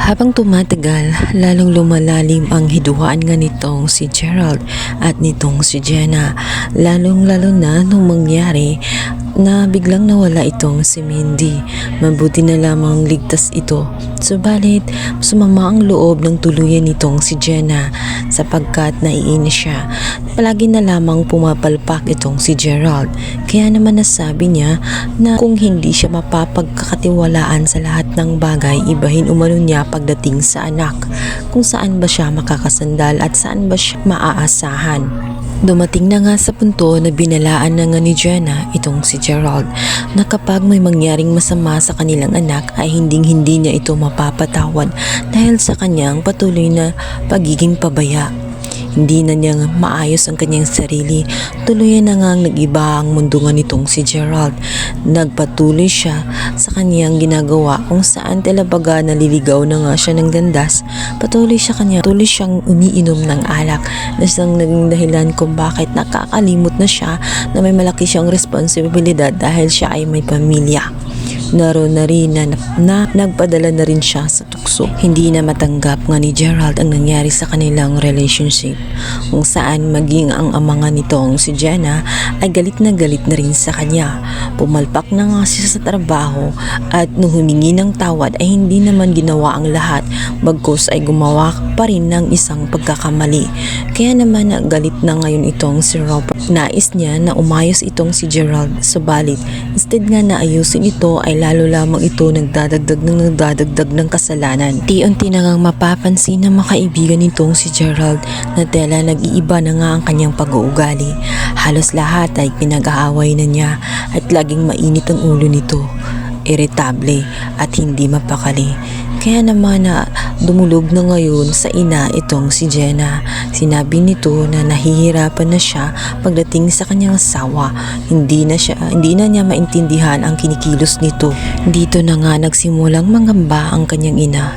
Habang tumatagal, lalong lumalalim ang hiduhaan nga nitong si Gerald at nitong si Jenna. Lalong lalo na nung mangyari na biglang nawala itong si Mindy. Mabuti na lamang ligtas ito. Subalit, sumama ang loob ng tuluyan nitong si Jenna sapagkat naiinis siya. Palagi na lamang pumapalpak itong si Gerald. Kaya naman nasabi niya na kung hindi siya mapapagkakatiwalaan sa lahat ng bagay, ibahin umano niya pagdating sa anak. Kung saan ba siya makakasandal at saan ba siya maaasahan. Dumating na nga sa punto na binalaan na nga ni Jenna itong si Gerald na kapag may mangyaring masama sa kanilang anak ay hinding hindi niya ito mapapatawad dahil sa kanyang patuloy na pagiging pabaya. Hindi na niya maayos ang kanyang sarili. Tuluyan na nga nag-iba ang mundo nga nitong si Gerald. Nagpatuloy siya sa kanyang ginagawa kung saan talabaga naliligaw na nga siya ng landas. Patuloy siya kanya, tuloy siyang umiinom ng alak na siyang naging dahilan kung bakit nakakalimot na siya na may malaki siyang responsibilidad dahil siya ay may pamilya naroon na rin na, na nagpadala na rin siya sa tukso. Hindi na matanggap nga ni Gerald ang nangyari sa kanilang relationship kung saan maging ang ama nga nitong si Jenna ay galit na galit na rin sa kanya. Pumalpak na nga siya sa trabaho at nung humingi ng tawad ay hindi naman ginawa ang lahat bagkus ay gumawa pa rin ng isang pagkakamali. Kaya naman na galit na ngayon itong si Robert. Nais niya na umayos itong si Gerald subalit instead nga na ayusin ito ay lalo lamang ito nagdadagdag ng nagdadagdag ng kasalanan. Ti-unti na ngang mapapansin ng makaibigan nitong si Gerald na tela nag-iiba na nga ang kanyang pag-uugali. Halos lahat ay pinag-aaway na niya at laging mainit ang ulo nito. Irritable at hindi mapakali. Kaya naman na dumulog na ngayon sa ina itong si Jenna. Sinabi nito na nahihirapan na siya pagdating sa kanyang asawa. Hindi na siya, hindi na niya maintindihan ang kinikilos nito. Dito na nga nagsimulang mangamba ang kanyang ina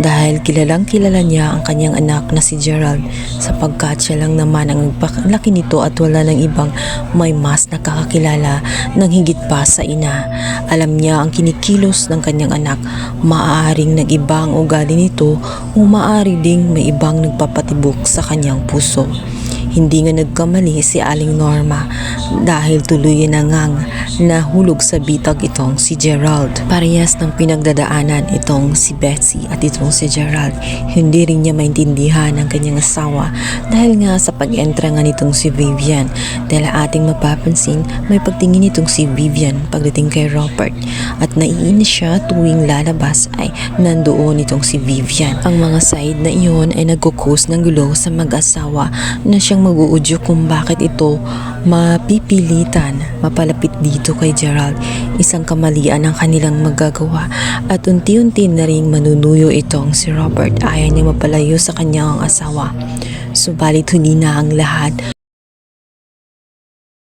dahil kilalang kilala niya ang kanyang anak na si Gerald sapagkat siya lang naman ang nagpakalaki nito at wala ng ibang may mas nakakakilala ng higit pa sa ina. Alam niya ang kinikilos ng kanyang anak. Maaaring nag-iba ang ugali nito o maaari ding may ibang nagpapatibok sa kanyang puso. Hindi nga nagkamali si Aling Norma dahil tuluyan na ngang nahulog sa bitag itong si Gerald. Parehas ng pinagdadaanan itong si Betsy at itong si Gerald. Hindi rin niya maintindihan ang kanyang asawa dahil nga sa pag-entra nga nitong si Vivian. Dahil ating mapapansin may pagtingin itong si Vivian pagdating kay Robert at naiinis siya tuwing lalabas ay nandoon itong si Vivian. Ang mga side na iyon ay nagkukos ng gulo sa mag-asawa na siyang mag-uudyo kung bakit ito mapipilitan mapalapit dito kay Gerald. Isang kamalian ang kanilang magagawa at unti-unti na ring manunuyo itong si Robert. Ayaw niya mapalayo sa kanyang asawa. Subalit huli na ang lahat